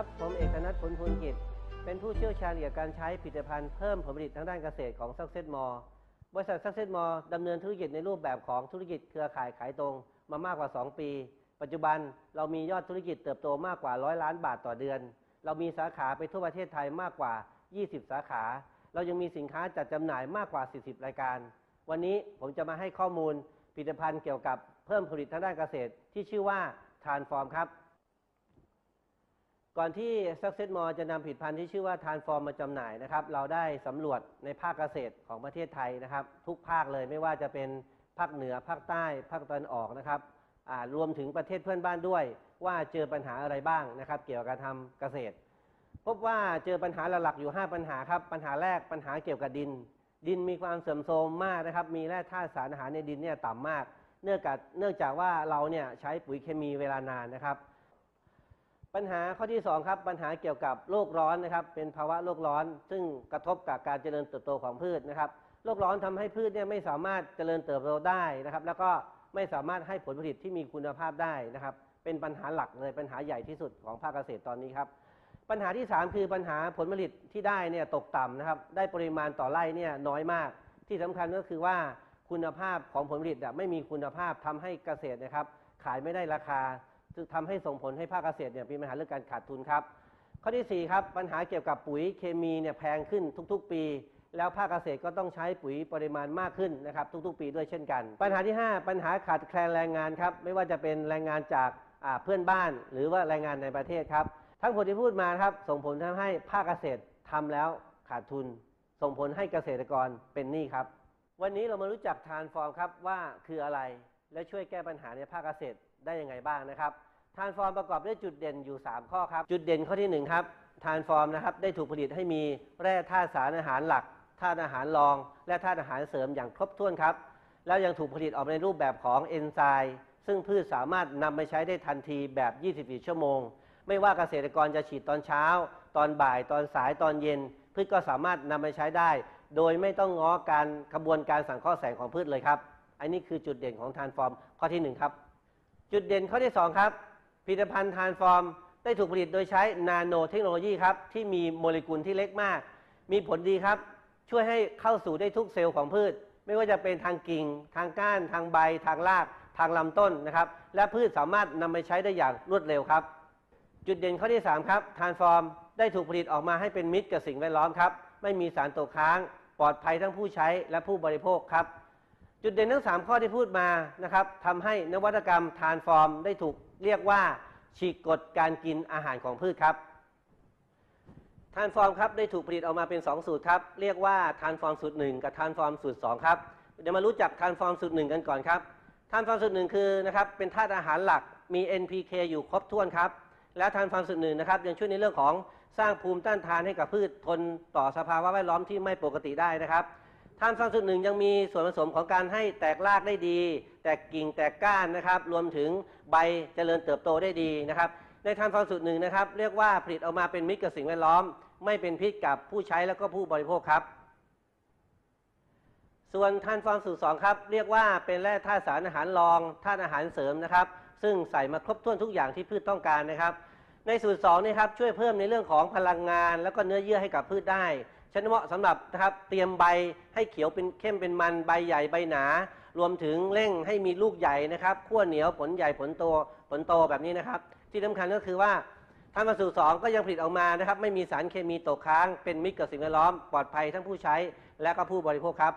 ครับผมเอกนัทผลพูนกิจ เป็นผู้เชี่ยวชาญเกี่ยวกับการใช้ผลิตภัณฑ์เพิ่มผลผลิตทางด้านเกษตรของ Success m o r บริษัท Success m o r ดำเนินธุรกิจในรูปแบบของธุรกิจเครือข่ายขายตรง มามากกว่า 2 ปี ปัจจุบันเรามียอดธุรกิจเติบโตมากกว่า 100 ล้านบาทต่อเดือน เรามีสาขาไปทั่วประเทศไทยมากกว่า 20 สาขา เรายังมีสินค้าจัดจำหน่ายมากกว่า 40 รายการ วันนี้ผมจะมาให้ข้อมูลผลิตภัณฑ์เกี่ยวกับเพิ่มผลิตทางด้านเกษตร ที่ชื่อว่า Transform ครับ ก่อนที่ Success m o r จะนำผลิตภัณฑ์ที่ชื่อว่า Transform มาจำหน่ายนะครับ เราได้สำรวจในภาคเกษตรของประเทศไทยนะครับ ทุกภาคเลยไม่ว่าจะเป็นภาคเหนือภาคใต้ภาคตะวันออกนะครับรวมถึงประเทศเพื่อนบ้านด้วย ว่าเจอปัญหาอะไรบ้างนะครับ เกี่ยวกับการทำเกษตร พบว่าเจอปัญหาหลักๆอยู่ 5 ปัญหาครับ ปัญหาแรกปัญหาเกี่ยวกับดิน ดินมีความเสื่อมโทรมมากนะครับ มีแร่ธาตุสารอาหารในดินเนี่ยต่ำมาก เนื่องจากเนื่องจากว่าเราเนี่ยใช้ปุ๋ยเคมีเวลานานนะครับ ปัญหาข้อที่2ครับปัญหาเกี่ยวกับโลกร้อนนะครับ เป็นภาวะโลกร้อน ซึ่งกระทบกับการเจริญเติบโตของพืชนะครับโลกร้อนทำให้พืชเนี่ยไม่สามารถเจริญเติบโตได้นะครับ แล้วก็ไม่สามารถให้ผลผลิตที่มีคุณภาพได้นะครับ เป็นปัญหาหลักเลยปัญหาใหญ่ที่สุดของภาคเกษตรตอนนี้ครับปัญหาที่ 3 คือปัญหาผลผลิตที่ได้เนี่ยตกต่ำนะครับ ได้ปริมาณต่อไร่เนี่ยน้อยมาก ที่สำคัญก็คือว่าคุณภาพของผลผลิตไม่มีคุณภาพทำให้เกษตรนะครับ ขายไม่ได้ราคา ซึ่งทำให้ส่งผลให้ภาคเกษตรเนี่ยมีปัญหาเรื่องการขาดทุนครับ ข้อที่ 4 ครับ ปัญหาเกี่ยวกับปุ๋ยเคมีเนี่ยแพงขึ้นทุกๆ ปี แล้วภาคเกษตรก็ต้องใช้ปุ๋ยปริมาณมากขึ้นนะครับทุกๆ ปีด้วยเช่นกัน ปัญหาที่ 5 ปัญหาขาดแคลนแรงงานครับไม่ว่าจะเป็นแรงงานจากอ่าเพื่อนบ้าน หรือว่าแรงงานในประเทศครับ ทั้งผลที่พูดมาครับส่งผลทำให้ภาคเกษตรทำแล้วขาดทุน ส่งผลให้เกษตรกรเป็นหนี้ครับ วันนี้เรามารู้จักทานฟอร์มครับว่าคืออะไรและช่วยแก้ปัญหาในภาคเกษตร ได้ยังไงบ้างนะครับทานฟอร์มประกอบด้วยจุดเด่นอยู่ 3 ข้อครับ จุดเด่นข้อที่ 1 ครับทานฟอร์มนะครับได้ถูกผลิตให้มีแร่ธาตุสารอาหารหลักธาตุอาหารรอง และธาตุอาหารเสริมอย่างครบถ้วนครับ แล้วยังถูกผลิตออกมาในรูปแบบของเอนไซม์ซึ่งพืชสามารถนำไปใช้ได้ทันทีแบบ 24 ชั่วโมง ไม่ว่าเกษตรกรจะฉีดตอนเช้า ตอนบ่ายตอนสายตอนเย็น พืชก็สามารถนำไปใช้ได้ โดยไม่ต้องง้อการกระบวนการสังเคราะห์แสงของพืชเลยครับ อันนี้คือจุดเด่นของทานฟอร์มข้อที่หนึ่งครับ จุดเด่นข้อที่สองครับ ผลิตภัณฑ์ทานฟอร์ม ได้ถูกผลิตโดยใช้นาโนเทคโนโลยีครับ ที่มีโมเลกุลที่เล็กมาก มีผลดีครับ ช่วยให้เข้าสู่ได้ทุกเซลล์ของพืช ไม่ว่าจะเป็นทางกิ่ง ทางก้าน ทางใบ ทางราก ทางลำต้นนะครับ และพืชสามารถนำไปใช้ได้อย่างรวดเร็วครับ จุดเด่นข้อที่ 3 ครับทานฟอร์ม ได้ถูกผลิตออกมาให้เป็นมิตรกับสิ่งแวดล้อมครับ ไม่มีสารตกค้าง ปลอดภัยทั้งผู้ใช้และผู้บริโภคครับ จุดเด่นทั้ง 3 ข้อที่พูดมานะครับทำให้นวัตกรรมทานฟอร์มได้ถูกเรียกว่า ฉีกกฎการกินอาหารของพืชครับทานฟอร์มครับได้ถูกผลิตออกมาเป็น 2 สูตรครับเรียกว่าทานฟอร์มสูตร 1 กับทานฟอร์มสูตร 2 ครับเดี๋ยวมารู้จักทานฟอร์มสูตร 1 กันก่อนครับทานฟอร์มสูตร 1 คือนะครับเป็นธาตุอาหารหลักมี NPK อยู่ครบถ้วนครับและทานฟอร์มสูตรหนึ่งนะครับยังช่วยในเรื่องของสร้างภูมิต้านทานให้กับพืชทนต่อสภาวะแวดล้อมที่ไม่ปกติได้นะครับ ทานฟอร์มสูตรหนึ่งยังมีส่วนผสมของการให้แตกรากได้ดี แตกกิ่งแตกก้านนะครับ รวมถึงใบเจริญเติบโตได้ดีนะครับ ในทานฟอร์มสูตรหนึ่งนะครับ เรียกว่าผลิตออกมาเป็นมิตรกับสิ่งแวดล้อม ไม่เป็นพิษกับผู้ใช้แล้วก็ผู้บริโภคครับ ส่วนทานฟอร์มสูตร2ครับ เรียกว่าเป็นแร่ธาตุสารอาหารรองธาตุอาหารเสริมนะครับ ซึ่งใส่มาครบถ้วนทุกอย่างที่พืชต้องการนะครับ ในสูตร2นี่ครับช่วยเพิ่มในเรื่องของพลังงาน แล้วก็เนื้อเยื่อให้กับพืชได้ ฉะนั้นเหมาะสำหรับนะครับเตรียมใบให้เขียวเป็นเข้มเป็นมันใบใหญ่ใบหนา รวมถึงเร่งให้มีลูกใหญ่นะครับขั้วเหนียวผลใหญ่ผลโตผลโตแบบนี้นะครับ ที่สำคัญก็คือว่าทานมาสูตรสองก็ยังผลิตออกมานะครับ ไม่มีสารเคมีตกค้าง เป็นมิตรกับสิ่งแวดล้อมปลอดภัยทั้งผู้ใช้และก็ผู้บริโภคครับ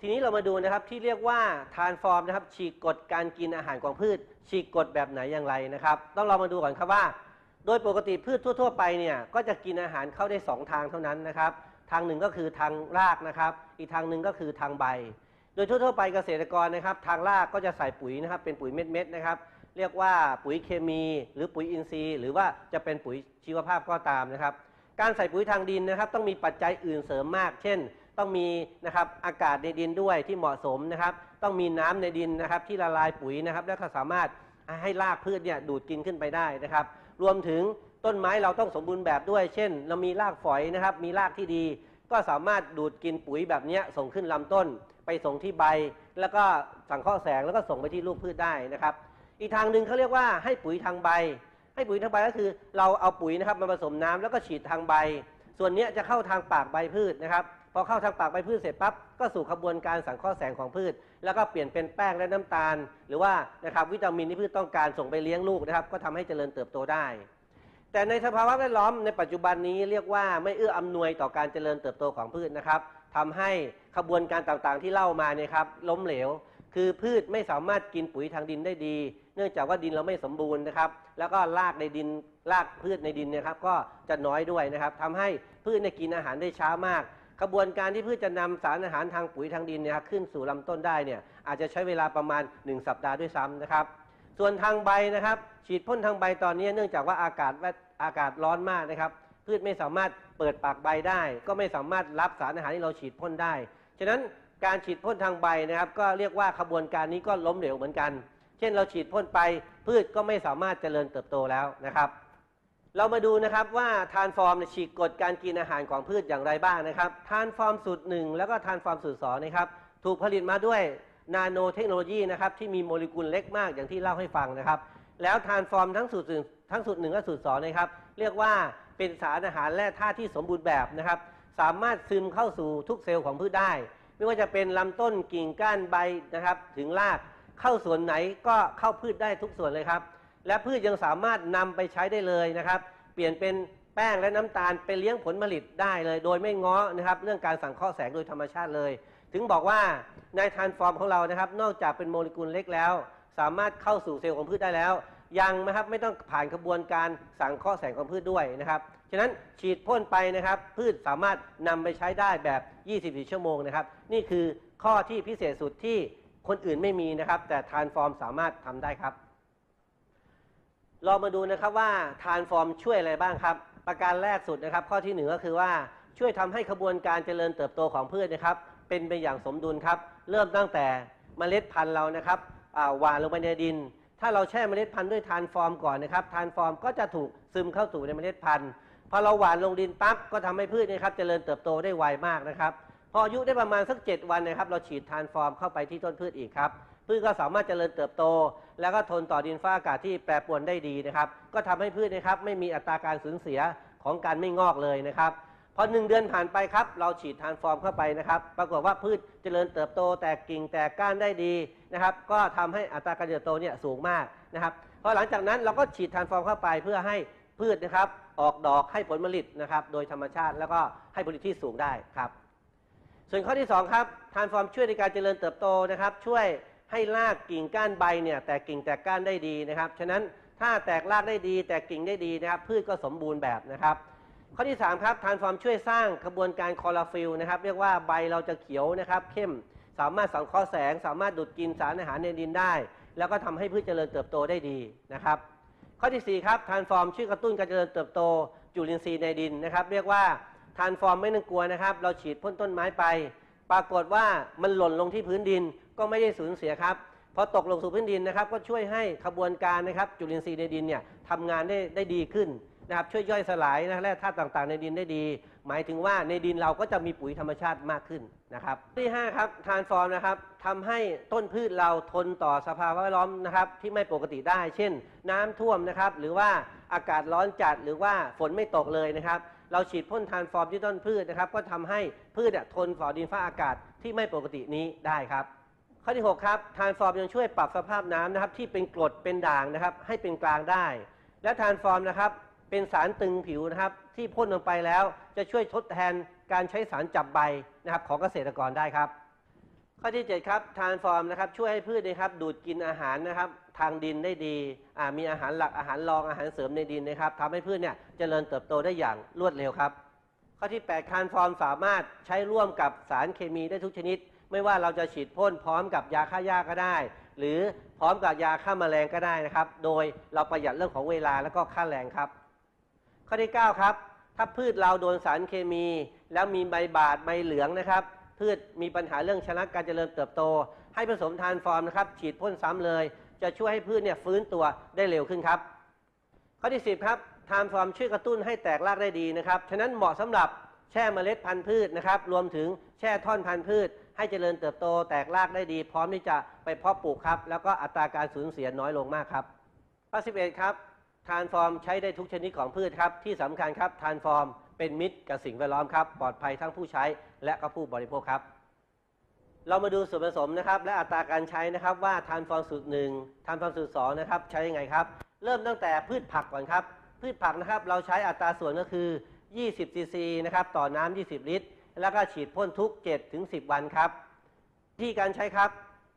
ทีนี้เรามาดูนะครับที่เรียกว่าทานฟอร์มนะครับฉีกกฎการกินอาหารของพืช ฉีกกฎแบบไหนอย่างไรนะครับ ต้องเรามาดูก่อนครับว่า โดยปกติพืชทั่ว ๆ ไปเนี่ยก็จะกินอาหารเข้าได้ 2 ทางเท่านั้นนะครับ ทางหนึ่งก็คือทางรากนะครับ อีกทางหนึ่งก็คือทางใบ โดยทั่วๆไปเกษตรกรนะครับ ทางรากก็จะใส่ปุ๋ยนะครับ เป็นปุ๋ยเม็ดๆนะครับ เรียกว่าปุ๋ยเคมี หรือปุ๋ยอินทรีย์ หรือว่าจะเป็นปุ๋ยชีวภาพก็ตามนะครับ การใส่ปุ๋ยทางดินนะครับ ต้องมีปัจจัยอื่นเสริมมาก เช่น ต้องมีนะครับอากาศในดินด้วยที่เหมาะสมนะครับ ต้องมีน้ำในดินนะครับ ที่ละลายปุ๋ยนะครับ และก็สามารถให้รากพืชเนี่ยดูดกินขึ้นไปได้นะครับ รวมถึง ต้นไม้เราต้องสมบูรณ์แบบด้วย เช่น เรามีรากฝอยนะครับ มีรากที่ดี ก็สามารถดูดกินปุ๋ยแบบนี้ส่งขึ้นลำต้น ไปส่งที่ใบ แล้วก็สังเคราะห์แสงแล้วก็ส่งไปที่ลูกพืชได้นะครับ อีกทางหนึ่งเขาเรียกว่าให้ปุ๋ยทางใบ ให้ปุ๋ยทางใบก็คือเราเอาปุ๋ยนะครับมาผสมน้ำแล้วก็ฉีดทางใบ ส่วนนี้จะเข้าทางปากใบพืชนะครับพอเข้าทางปากใบพืชเสร็จปั๊บก็สู่ขบวนการสังเคราะห์แสงของพืช แล้วก็เปลี่ยนเป็นแป้งและน้ำตาล หรือว่านะครับวิตามินที่พืชต้องการส่งไปเลี้ยงลูกนะครับ ก็ทำให้เจริญเติบโตได้ แต่ในสภาวะแวดล้อมในปัจจุบันนี้เรียกว่าไม่เอื้ออำนวยต่อการเจริญเติบโตของพืชนะครับทำให้ขบวนการต่างๆที่เล่ามาเนี่ยครับล้มเหลว คือพืชไม่สามารถกินปุ๋ยทางดินได้ดี เนื่องจากว่าดินเราไม่สมบูรณ์นะครับ แล้วก็รากในดินรากพืชในดินเนยครับก็จะน้อยด้วยนะครับทำให้พืชเนี่ยกินอาหารได้ช้ามากกระบวนการที่พืชจะนำสารอาหารทางปุ๋ยทางดินเนี่ยครับขึ้นสู่ลำต้นได้เนี่ยอาจจะใช้เวลาประมาณ 1 สัปดาห์ด้วยซ้ำนะครับ ส่วนทางใบนะครับ ฉีดพ่นทางใบตอนนี้เนื่องจากว่าอากาศอากาศร้อนมากนะครับ พืชไม่สามารถเปิดปากใบได้ ก็ไม่สามารถรับสารอาหารที่เราฉีดพ่นได้ ฉะนั้นการฉีดพ่นทางใบนะครับ ก็เรียกว่าขบวนการนี้ก็ล้มเหลวเหมือนกัน เช่นเราฉีดพ่นไป พืชก็ไม่สามารถเจริญเติบโตแล้วนะครับ เรามาดูนะครับว่าทานฟอร์มฉีกกฎการกินอาหารของพืชอย่างไรบ้างนะครับทานฟอร์มสูตรหนึ่งแล้วก็ทานฟอร์มสูตรสองนะครับถูกผลิตมาด้วย นาโนเทคโนโลยีนะครับที่มีโมเลกุลเล็กมากอย่างที่เล่าให้ฟังนะครับ แล้วทานฟอร์มทั้งสูตรหนึ่งทั้งสูตรหนึ่งและสูตรสองนะครับ เรียกว่าเป็นสารอาหารและธาตุที่สมบูรณ์แบบนะครับ สามารถซึมเข้าสู่ทุกเซลล์ของพืชได้ ไม่ว่าจะเป็นลำต้นกิ่งก้านใบนะครับ ถึงรากเข้าส่วนไหนก็เข้าพืชได้ทุกส่วนเลยครับ และพืชยังสามารถนำไปใช้ได้เลยนะครับ เปลี่ยนเป็นแป้งและน้ำตาลไปเลี้ยงผลผลิตได้เลย โดยไม่ง้อนะครับ เรื่องการสังเคราะห์แสงโดยธรรมชาติเลย ถึงบอกว่าในทานฟอร์มของเรานะครับ นอกจากเป็นโมเลกุลเล็กแล้ว สามารถเข้าสู่เซลล์ของพืชได้แล้ว ยังนะครับไม่ต้องผ่านกระบวนการสังเคราะห์แสงของพืชด้วยนะครับฉะนั้นฉีดพ่นไปนะครับ พืชสามารถนำไปใช้ได้แบบ 24 ชั่วโมงนะครับ นี่คือข้อที่พิเศษสุดที่คนอื่นไม่มีนะครับ แต่ทานฟอร์มสามารถทำได้ครับเรามาดูนะครับว่าทานฟอร์มช่วยอะไรบ้างครับ ประการแรกสุดนะครับ ข้อที่หนึ่งก็คือว่าช่วยทำให้ขบวนการเจริญเติบโตของพืชนะครับ เป็นไปอย่างสมดุลครับ เริ่มตั้งแต่เมล็ดพันธุ์เรานะครับหว่านลงไปในดิน ถ้าเราแช่เมล็ดพันธุ์ด้วยทานฟอร์มก่อนนะครับทานฟอร์มก็จะถูกซึมเข้าสู่ในเมล็ดพันธุ์พอเราหว่านลงดินปั๊บก็ทำให้พืชนะครับเจริญเติบโตได้ไวมากนะครับ พออายุได้ประมาณสัก 7 วันนะครับ เราฉีดทานฟอร์มเข้าไปที่ต้นพืชอีกครับพืชก็สามารถเจริญเติบโต แล้วก็ทนต่อดินฟ้าอากาศที่แปรปรวนได้ดีนะครับ ก็ทำให้พืชนะครับไม่มีอัตราการสูญเสียของการไม่งอกเลยนะครับ พอหนึ่งเดือนผ่านไปครับ เราฉีดทานฟอร์มเข้าไปนะครับ ปรากฏว่าพืชเจริญเติบโตแตกกิ่งแตกก้านได้ดีนะครับ ก็ทำให้อัตราการเติบโตเนี่ยสูงมากนะครับพอหลังจากนั้นเราก็ฉีดทานฟอร์มเข้าไปเพื่อให้พืชนะครับออกดอกให้ผลผลิตนะครับ โดยธรรมชาติแล้วก็ให้ผลผลิตที่สูงได้ครับ ส่วนข้อที่ 2 ครับทานฟอร์มช่วยในการเจริญเติบโตนะครับ ช่วยให้รากกิ่งก้านใบเนี่ยแตกกิ่งแตกก้านได้ดีนะครับฉะนั้นถ้าแตกรากได้ดี แตกกิ่งได้ดีนะครับ พืชก็สมบูรณ์แบบนะครับ ข้อที่ 3 ครับทานฟอร์มช่วยสร้างกระบวนการคลอโรฟิลนะครับ เรียกว่าใบเราจะเขียวนะครับ เข้มสามารถสังเคราะห์แสง สามารถดูดกินสารอาหารในดินได้ แล้วก็ทำให้พืชเจริญเติบโตได้ดีนะครับ ข้อที่ 4 ครับทานฟอร์มช่วยกระตุ้นการเจริญเติบโต จุลินทรีย์ในดินนะครับ เรียกว่าทานฟอร์มไม่ต้องกลัวนะครับ เราฉีดพ่นต้นไม้ไป ปรากฏว่ามันหล่นลงที่พื้นดินก็ไม่ได้สูญเสียครับพอตกลงสู่พื้นดินนะครับ ก็ช่วยให้ขบวนการนะครับ จุลินทรีย์ในดินเนี่ยทำงานได้ได้ดีขึ้น นะครับช่วยย่อยสลายนะแร่ธาตุต่างๆ ในดินได้ดี หมายถึงว่าในดินเราก็จะมีปุ๋ยธรรมชาติมากขึ้นนะครับ ที่5ครับทานฟอร์มนะครับทำให้ต้นพืชเราทนต่อสภาวะแวดล้อมนะครับที่ไม่ปกติได้ เช่น น้ำท่วมนะครับหรือว่าอากาศร้อนจัดหรือว่าฝนไม่ตกเลยนะครับเราฉีดพ่นทานฟอร์มที่ต้นพืชนะครับก็ทำให้พืชอะทนต่อดินฟ้าอากาศที่ไม่ปกตินี้ได้ครับข้อที่6ครับทานฟอร์มยังช่วยปรับสภาพน้ำนะครับที่เป็นกรดเป็นด่างนะครับให้เป็นกลางได้ และทานฟอร์มนะครับ เป็นสารตึงผิวนะครับ ที่พ่นลงไปแล้วจะช่วยทดแทนการใช้สารจับใบนะครับ ของเกษตรกรได้ครับ ข้อที่ 7 ครับทานฟอร์มนะครับ ช่วยให้พืชนะครับ ดูดกินอาหารนะครับ ทางดินได้ดีมีอาหารหลักอาหารรองอาหารเสริมในดินนะครับทำให้พืชเนี่ยเจริญเติบโตได้อย่างรวดเร็วครับ ข้อที่ 8 ทานฟอร์มสามารถใช้ร่วมกับสารเคมีได้ทุกชนิด ไม่ว่าเราจะฉีดพ่นพร้อมกับยาฆ่าหญ้าก็ได้ หรือพร้อมกับยาฆ่าแมลงก็ได้นะครับ โดยเราประหยัดเรื่องของเวลาแล้วก็ค่าแรงครับ ข้อที่ 9 ครับ ถ้าพืชเราโดนสารเคมี แล้วมีใบบาดใบเหลืองนะครับ พืชมีปัญหาเรื่องชะงักการเจริญเติบโต ให้ผสมทานฟอร์มนะครับ ฉีดพ่นซ้ำเลย จะช่วยให้พืชเนี่ยฟื้นตัวได้เร็วขึ้นครับ ข้อที่ 10 ครับทานฟอร์มช่วยกระตุ้นให้แตกรากได้ดีนะครับ ฉะนั้นเหมาะสำหรับแช่เมล็ดพันธุ์พืชนะครับ รวมถึงแช่ท่อนพันธุ์พืช ให้เจริญเติบโตแตกรากได้ดี พร้อมที่จะไปเพาะปลูกครับ แล้วก็อัตราการสูญเสียน้อยลงมากครับข้อ11 ครับ ทานฟอร์มใช้ได้ทุกชนิดของพืชครับ ที่สำคัญครับทานฟอร์มเป็นมิตรกับสิ่งแวดล้อมครับ ปลอดภัยทั้งผู้ใช้และก็ผู้บริโภคครับ เรามาดูส่วนผสมนะครับ และอัตราการใช้นะครับว่าทานฟอร์มสูตรหนึ่งทานฟอร์มสูตรสองนะครับใช้ยังไงครับ เริ่มตั้งแต่พืชผักก่อนครับ พืชผักนะครับเราใช้อัตราส่วนก็คือ 20ซีซีนะครับต่อน้ำ20 ลิตร แล้วก็ฉีดพ่นทุก7ถึง10 วันครับวิธีการใช้ครับ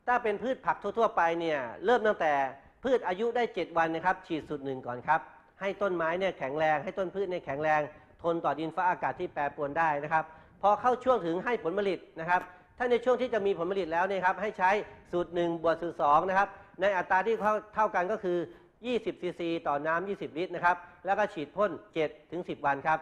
ถ้าเป็นพืชผักทั่วๆ ไปเนี่ยเริ่มตั้งแต่ พืชอายุได้ 7 วันนะครับ ฉีดสูตรหนึ่งก่อนครับ ให้ต้นไม้เนี่ยแข็งแรง ให้ต้นพืชเนี่ยแข็งแรง ทนต่อดินฟ้าอากาศที่แปรปรวนได้นะครับ พอเข้าช่วงถึงให้ผลผลิตนะครับ ถ้าในช่วงที่จะมีผลผลิตแล้วเนี่ยครับ ให้ใช้สูตร1บวกสูตร2นะครับ ในอัตราที่เท่ากันก็คือ 20ซีซีต่อน้ำ20 ลิตรนะครับ แล้วก็ฉีดพ่น7ถึง10 วันครับ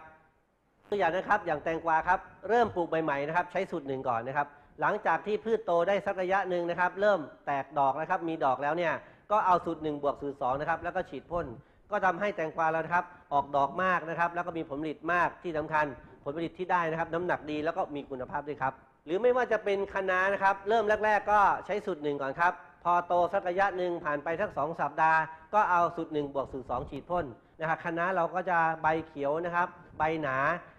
ตัวอย่างนะครับ อย่างแตงกวาครับ เริ่มปลูกใหม่ๆนะครับ ใช้สูตรหนึ่งก่อนนะครับ หลังจากที่พืชโตได้สักระยะหนึ่งนะครับ เริ่มแตกดอกนะครับ มีดอกแล้วเนี่ย ก็เอาสูตรหนึ่งบวกสูตรสองนะครับแล้วก็ฉีดพ่นก็ทำให้แตงกวาเราครับออกดอกมากนะครับ แล้วก็มีผลผลิตมากที่สำคัญ ผลผลิตที่ได้นะครับ น้ำหนักดีแล้วก็มีคุณภาพด้วยครับ หรือไม่ว่าจะเป็นคะน้านะครับ เริ่มแรก ๆ ก็ใช้สูตรหนึ่งก่อนครับ พอโตสักระยะหนึ่งผ่านไปสักสองสัปดาห์ ก็เอาสูตรหนึ่งบวกสูตรสองฉีดพ่นนะครับคะน้าเราก็จะใบเขียวนะครับ ใบหนา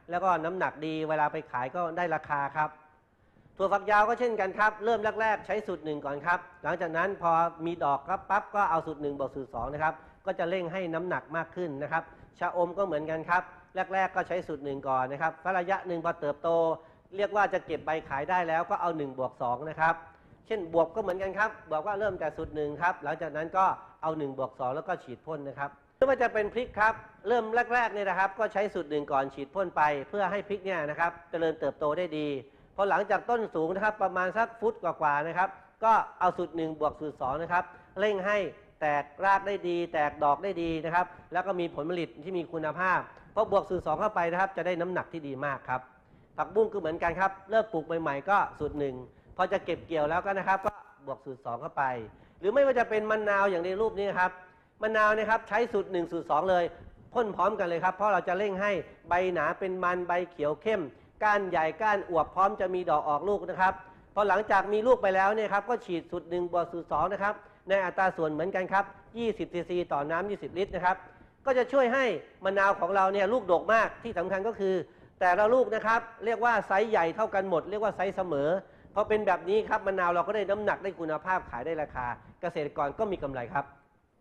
แล้วก็น้ำหนักดีเวลาไปขายก็ได้ราคาครับ ถั่วฝักยาวก็เช่นกันครับ เริ่มแรก ๆ ใช้สูตรหนึ่งก่อนครับ หลังจากนั้นพอมีดอกครับปั๊บก็เอาสูตรหนึ่งบวกสูตรสองนะครับ ก็จะเร่งให้น้ำหนักมากขึ้นนะครับชะอมก็เหมือนกันครับ แรก ๆ ก็ใช้สูตรหนึ่งก่อนนะครับระยะหนึ่งพอเติบโต เรียกว่าจะเก็บใบขายได้แล้วก็เอา1บวก2นะครับเช่นบวบก็เหมือนกันครับบอกวบก็เริ่มแต่สูตรหนึ่งครับหลังจากนั้นก็เอา1บวก2แล้วก็ฉีดพ่นนะครับไม่ว่าจะเป็นพริกครับเริ่มแรกๆเนี่ยนะครับ ก็ใช้สูตรหนึ่งก่อนฉีดพ่นไป เพื่อให้พริกเนี่ยนะครับเจริญเติบโตได้ดี พอหลังจากต้นสูงนะครับประมาณสักฟุตกว่าๆนะครับ ก็เอาสูตรหนึ่งบวกสูตรสองนะครับเร่งให้แตกรากได้ดี แตกดอกได้ดีนะครับ แล้วก็มีผลผลิตที่มีคุณภาพพอบวกสูตรสองเข้าไปนะครับ จะได้น้ำหนักที่ดีมากครับ ผักบุ้งก็เหมือนกันครับเริ่มปลูกใหม่ๆก็สูตรหนึ่งพอจะเก็บเกี่ยวแล้วก็นะครับ ก็บวกสูตรสองเข้าไป หรือไม่ว่าจะเป็นมะนาวอย่างในรูปนี้นครับมะนาวนะครับใช้สูตรหนึ่งสูตรสองเลยพ่นพร้อมกันเลยครับ เพราะเราจะเร่งให้ใบหนาเป็นมันใบเขียวเข้ม ก้านใหญ่ก้านอวบพร้อมจะมีดอกออกลูกนะครับ พอหลังจากมีลูกไปแล้วเนี่ยครับก็ฉีดสูตรหนึ่งบวกสูตรสองนะครับในอัตราส่วนเหมือนกันครับ 20ซีซีต่อน้ำ20 ลิตรนะครับ ก็จะช่วยให้มะนาวของเราเนี่ยลูกดกมากที่สำคัญก็คือ แต่ละลูกนะครับ เรียกว่าไซส์ใหญ่เท่ากันหมด เรียกว่าไซส์เสมอพอเป็นแบบนี้ครับมะนาวเราก็ได้น้ำหนักได้คุณภาพขายได้ราคา เกษตรกรก็มีกำไรครับ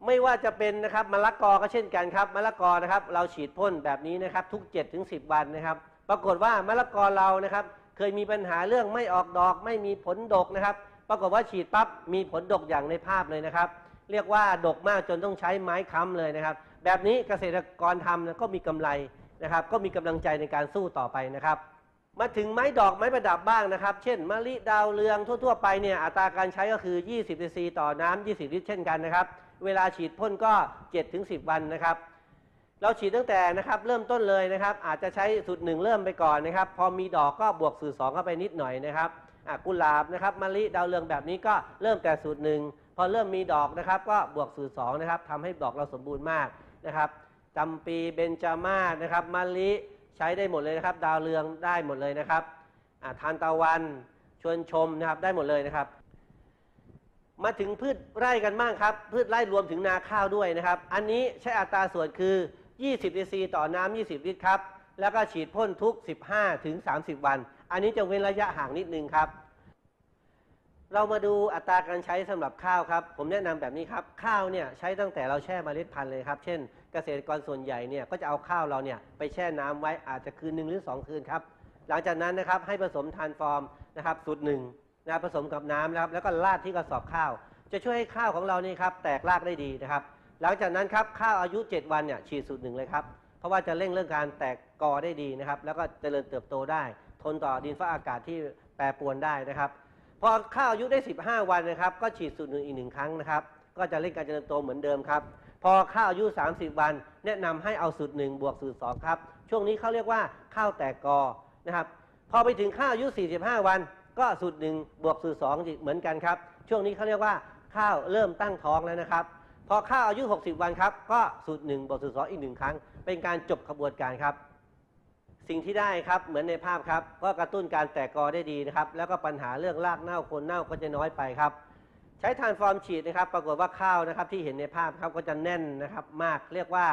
ไม่ว่าจะเป็นนะครับมะละกอก็เช่นกันครับมะละกอนะครับ เราฉีดพ่นแบบนี้นะครับ ทุก 7-10ถึง10วันนะครับ ปรากฏว่ามะละกอเรานะครับ เคยมีปัญหาเรื่องไม่ออกดอกไม่มีผลดกนะครับ ปรากฏว่าฉีดปั๊บมีผลดกอย่างในภาพเลยนะครับ เรียกว่าดกมากจนต้องใช้ไม้ค้ำเลยนะครับ แบบนี้เกษตรกรทำก็มีกำไรนะครับ ก็มีกำลังใจในการสู้ต่อไปนะครับ มาถึงไม้ดอกไม้ประดับบ้างนะครับ เช่นมะลิดาวเรืองทั่ว ๆ ไปเนี่ยอัตราการใช้ก็คือ 20ซีต่อน้ำ20 ลิตรเช่นกันนะครับ เวลาฉีดพ่นก็ 7-10 วันนะครับ เราฉีดตั้งแต่นะครับเริ่มต้นเลยนะครับ อาจจะใช้สูตรหนึ่งเริ่มไปก่อนนะครับ พอมีดอกก็บวกสูตรสองเข้าไปนิดหน่อยนะครับกุหลาบนะครับมะลิดาวเรืองแบบนี้ก็เริ่มแต่สูตรหนึ่งพอเริ่มมีดอกนะครับ ก็บวกสูตรสองนะครับทำให้ดอกเราสมบูรณ์มากนะครับจำปีเบญจมาศนะครับมะลิใช้ได้หมดเลยนะครับ ดาวเรืองได้หมดเลยนะครับทานตะวันชวนชมนะครับได้หมดเลยนะครับ มาถึงพืชไร่กันบ้างครับ พืชไร่รวมถึงนาข้าวด้วยนะครับ อันนี้ใช้อัตราส่วนคือ 20ซีซีต่อน้ำ20 ลิตรครับ แล้วก็ฉีดพ่นทุก 15ถึง30 วัน อันนี้จะเว้นระยะห่างนิดนึงครับ เรามาดูอัตราการใช้สำหรับข้าวครับ ผมแนะนำแบบนี้ครับ ข้าวเนี่ยใช้ตั้งแต่เราแช่เมล็ดพันธุ์เลยครับ เช่น เกษตรกรส่วนใหญ่เนี่ยก็จะเอาข้าวเราเนี่ยไปแช่น้ำไว้อาจจะคืนหนึ่งหรือ 2 คืนครับ หลังจากนั้นนะครับให้ผสมทานฟอร์มนะครับสูตรหนึ่งนะผสมกับน้ำนะครับแล้วก็ราดที่กระสอบข้าว จะช่วยให้ข้าวของเรานี่ครับแตกรากได้ดีนะครับ หลังจากนั้นครับข้าวอายุ 7 วันเนี่ยฉีดสูตรหนึ่งเลยครับ เพราะว่าจะเร่งเรื่องการแตกกอได้ดีนะครับ แล้วก็เจริญเติบโตได้ ทนต่อดินฟ้าอากาศที่แปรปรวนได้นะครับพอข้าวอายุได้ 15 วันนะครับ ก็ฉีดสูตรหนึ่งอีกหนึ่งครั้งนะครับก็จะเร่งการเจริญโตเหมือนเดิมครับ พอข้าวอายุ 30 วัน แนะนำให้เอาสูตรหนึ่งบวกสูตรสองครับ ช่วงนี้เขาเรียกว่าข้าวแตกกอนะครับ พอไปถึงข้าวอายุ 45 วัน ก็สูตรหนึ่งบวกสูตรสองเหมือนกันครับ ช่วงนี้เขาเรียกว่าข้าวเริ่มตั้งท้องแล้วนะครับ พอข้าวอายุ 60 วันครับ ก็สูตรหนึ่งบวกสูตรสองอีกหนึ่งครั้ง เป็นการจบขบวนการครับ สิ่งที่ได้ครับเหมือนในภาพครับ ก็กระตุ้นการแตกกอได้ดีนะครับ แล้วก็ปัญหาเรื่องรากเน่าโคนเน่าก็จะน้อยไปครับ ใช้ทานฟอร์มฉีดนะครับ ปรากฏว่าข้าวนะครับที่เห็นในภาพครับก็จะแน่นนะครับ มากเรียกว่า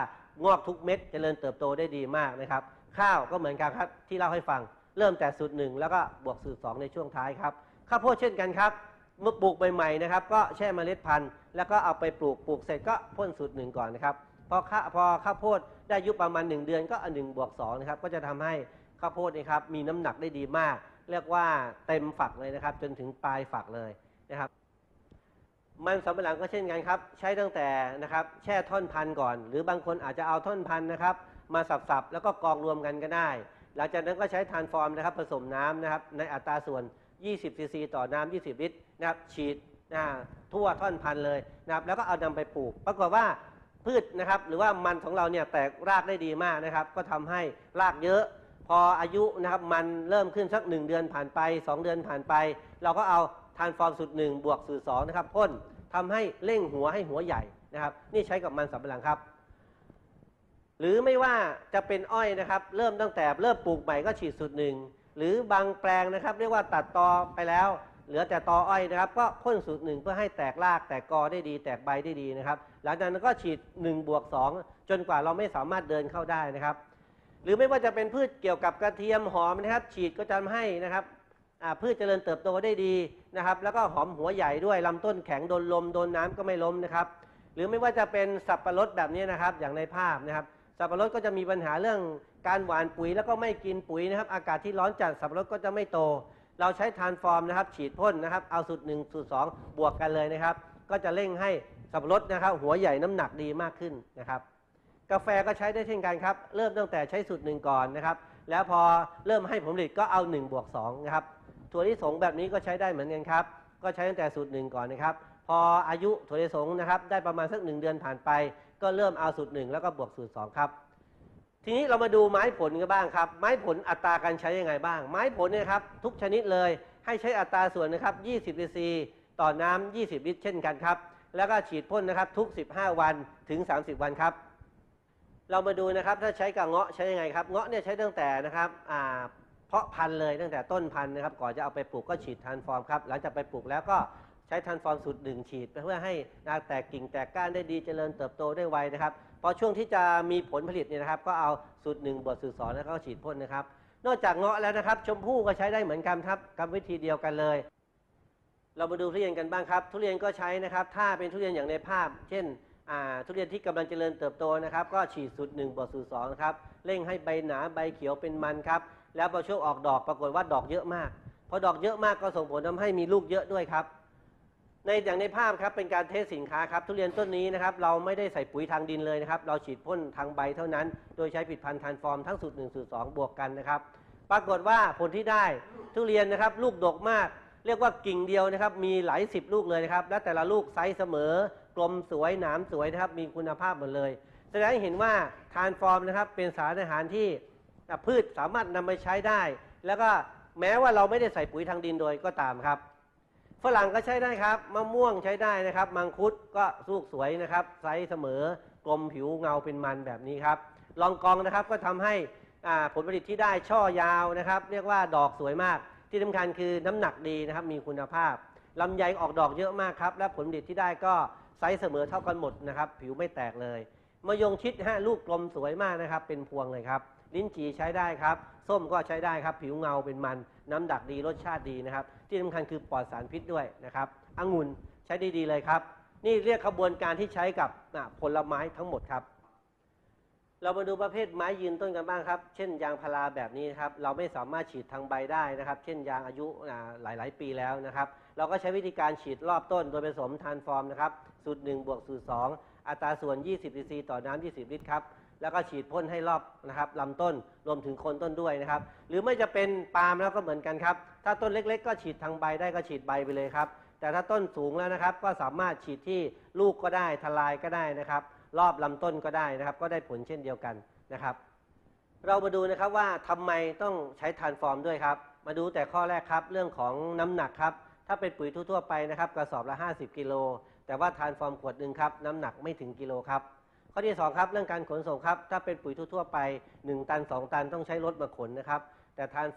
งอกทุกเม็ดเจริญเติบโตได้ดีมากนะครับ ข้าวก็เหมือนกันครับที่เล่าให้ฟัง เริ่มแต่สูตรหนึ่งแล้วก็บวกสูตรสองในช่วงท้ายครับข้าวโพดเช่นกันครับ เมื่อปลูกใหม่ๆนะครับ ก็แช่เมล็ดพันธุ์แล้วก็เอาไปปลูกปลูกเสร็จก็พ่นสูตรหนึ่งก่อนนะครับพอข้าพอข้าวโพดได้อายุประมาณ 1 เดือนก็เอาหนึ่งบวกสองนะครับก็จะทำให้ข้าวโพดนะครับมีน้ำหนักได้ดีมาก เรียกว่าเต็มฝักเลยนะครับ จนถึงปลายฝักเลยนะครับ มันสำปะหลังก็เช่นกันครับ ใช้ตั้งแต่นะครับ แช่ท่อนพันธุ์ก่อน หรือบางคนอาจจะเอาท่อนพันธุ์นะครับ มาสับๆแล้วก็กองรวมกันก็ได้ หลังจากนั้นก็ใช้ทานฟอร์มนะครับ ผสมน้ำนะครับในอัตราส่วน 20ซีซีต่อน้ำ20 ลิตรนะครับฉีดนะทั่วท่อนพันธุ์เลยนะครับแล้วก็เอานำไปปลูก ปรากฏว่าพืชนะครับหรือว่ามันของเราเนี่ยแตกรากได้ดีมากนะครับ ก็ทำให้รากเยอะ พออายุนะครับมันเริ่มขึ้นสัก 1 เดือนผ่านไป 2 เดือนผ่านไป เราก็เอาทานฟอร์มสูตรหนึ่งบวกสูตรสองนะครับพ่นทำให้เร่งหัวให้หัวใหญ่นะครับ นี่ใช้กับมันสำปะหลังครับ หรือไม่ว่าจะเป็นอ้อยนะครับ เริ่มตั้งแต่เริ่มปลูกใหม่ก็ฉีดสูตรหนึ่ง หรือบางแปลงนะครับ เรียกว่าตัดตอไปแล้ว เหลือแต่ตออ้อยนะครับ ก็พ่นสูตรหนึ่งเพื่อให้แตกรากแตกกอได้ดี แตกใบได้ดีนะครับ หลังจากนั้นก็ฉีด1บวก2จนกว่าเราไม่สามารถเดินเข้าได้นะครับ หรือไม่ว่าจะเป็นพืชเกี่ยวกับกระเทียมหอมนะครับ ฉีดก็จะทำให้นะครับพืชเจริญเติบโตได้ดีนะครับ แล้วก็หอมหัวใหญ่ด้วยลำต้นแข็งโดนลมโดนน้ำก็ไม่ล้มนะครับ หรือไม่ว่าจะเป็นสับปะรดแบบนี้นะครับ อย่างในภาพนะครับ สับปะรดก็จะมีปัญหาเรื่อง การหว่านปุ๋ยแล้วก็ไม่กินปุ๋ยนะครับ อากาศที่ร้อนจัดสับปะรดก็จะไม่โต เราใช้ทานฟอร์มนะครับ ฉีดพ่นนะครับ เอาสูตรหนึ่งสูตรสองบวกกันเลยนะครับ ก็จะเร่งให้สับปะรดนะครับ หัวใหญ่น้ำหนักดีมากขึ้นนะครับ กาแฟก็ใช้ได้เช่นกันครับ เริ่มตั้งแต่ใช้สูตรหนึ่งก่อนนะครับ แล้วพอเริ่มให้ผลผลิตก็เอา1บวก2นะครับถั่วลิสงแบบนี้ก็ใช้ได้เหมือนกันครับ ก็ใช้ตั้งแต่สูตรหนึ่งก่อนนะครับ พออายุถั่วลิสงนะครับ ได้ประมาณสักหนึ่งเดือนผ่านไป ก็เริ่มเอาสูตรหนึ่งแล้วก็บวกสูตรสองครับ ทีนี้เรามาดูไม้ผลกันบ้างครับ ไม้ผลอัตราการใช้ยังไงบ้าง ไม้ผลเนี่ยครับทุกชนิดเลยให้ใช้อัตราส่วนนะครับ 20 ซี ต่อน้ำ20 ลิตร เช่นกันครับ แล้วก็ฉีดพ่นนะครับทุก 15 วันถึง 30 วันครับ เรามาดูนะครับถ้าใช้กับเงาะใช้ยังไงครับ เงาะเนี่ยใช้ตั้งแต่นะครับอ่าเพาะพันธุ์เลยตั้งแต่ต้นพันธุ์นะครับ ก่อนจะเอาไปปลูกก็ฉีดทานฟอร์มครับ หลังจากไปปลูกแล้วก็ใช้ทานฟอร์มสูตรหนึ่งฉีดเพื่อให้ราแตกกิ่งแตกก้านได้ดีเจริญเติบโตได้ไวนะครับ พอช่วงที่จะมีผลผลิตเนี่ยนะครับ ก็เอาสูตรหนึ่งบวกสูตรสองแล้วก็ฉีดพ่นนะครับ นอกจากเงาะแล้วนะครับ ชมพู่ก็ใช้ได้เหมือนกันครับกรรมวิธีเดียวกันเลย เรามาดูทุเรียนกันบ้างครับ ทุเรียนก็ใช้นะครับ ถ้าเป็นทุเรียนอย่างในภาพ เช่นทุเรียนที่กำลังเจริญเติบโตนะครับ ก็ฉีดสูตรหนึ่งบวกสูตรสองนะครับเร่งให้ใบหนาใบเขียวเป็นมันครับแล้วพอช่วงออกดอกปรากฏว่าดอกเยอะมากพอดอกเยอะมากก็ส่งผลทำให้มีลูกเยอะด้วยครับ ในอย่างในภาพครับเป็นการเทสสินค้าครับทุเรียนต้นนี้นะครับเราไม่ได้ใส่ปุ๋ยทางดินเลยนะครับ เราฉีดพ่นทางใบเท่านั้น โดยใช้ผลิดพันธุ์ทานฟอร์มทั้งสูตรหนึ่งสูตรสองบวกกันนะครับ ปรากฏว่าผลที่ได้ทุเรียนนะครับลูกดกมาก เรียกว่ากิ่งเดียวนะครับมีหลายสิบลูกเลยนะครับและแต่ละลูกไซส์เสมอกลมสวยหนามสวยนะครับมีคุณภาพหมดเลย แสดงให้เห็นว่าทานฟอร์มนะครับเป็นสารอาหารที่พืชสามารถนำไปใช้ได้ แล้วก็แม้ว่าเราไม่ได้ใส่ปุ๋ยทางดินโดยก็ตามครับ ฝรั่งก็ใช้ได้ครับ มะม่วงใช้ได้นะครับ มังคุดก็ลูกสวยนะครับ ไซส์เสมอกลมผิวเงาเป็นมันแบบนี้ครับ ลองกองนะครับก็ทำให้ผลผลิตที่ได้ช่อยาวนะครับ เรียกว่าดอกสวยมาก ที่สำคัญคือน้ำหนักดีนะครับ มีคุณภาพลำไยออกดอกเยอะมากครับ และผลผลิตที่ได้ก็ไซส์เสมอเท่ากันหมดนะครับ ผิวไม่แตกเลยมะยงชิดฮะลูกกลมสวยมากนะครับ เป็นพวงเลยครับ ลิ้นจี่ใช้ได้ครับ ส้มก็ใช้ได้ครับ ผิวเงาเป็นมัน น้ำดักดีรสชาติดีนะครับ ที่สำคัญคือปลอดสารพิษด้วยนะครับองุ่นใช้ได้ดีเลยครับ นี่เรียกขบวนการที่ใช้กับผลไม้ทั้งหมดครับ เรามาดูประเภทไม้ยืนต้นกันบ้างครับ เช่น ยางพาราแบบนี้ครับเราไม่สามารถฉีดทางใบได้นะครับ เช่นยางอายุอ่าหลายๆ ปีแล้วนะครับ เราก็ใช้วิธีการฉีดรอบต้นโดยผสมทานฟอร์มนะครับสูตร1บวกสูตร2อัตราส่วน 20ซีซีต่อน้ำ20 ลิตรครับ แล้วก็ฉีดพ่นให้รอบนะครับลำต้นรวมถึงคนต้นด้วยนะครับ หรือไม่จะเป็นปาล์มแล้วก็เหมือนกันครับ ถ้าต้นเล็ก ๆ ก็ฉีดทางใบได้ก็ฉีดใบไปเลยครับ แต่ถ้าต้นสูงแล้วนะครับ ก็สามารถฉีดที่ลูกก็ได้ทลายก็ได้นะครับ รอบลำต้นก็ได้นะครับ ก็ได้ผลเช่นเดียวกันนะครับ เรามาดูนะครับว่าทำไมต้องใช้ทานฟอร์มด้วยครับ มาดูแต่ข้อแรกครับ เรื่องของน้ำหนักครับ ถ้าเป็นปุ๋ยทั่วๆไปนะครับกระสอบละ 50 กิโลแต่ว่าทานฟอร์มขวดหนึ่งครับน้ำหนักไม่ถึงกิโลครับ ข้อที่ 2 ครับเรื่องการขนส่งครับ ถ้าเป็นปุ๋ยทั่วๆไป 1 ตัน 2 ตันต้องใช้รถมาขนนะครับ แต่ทาน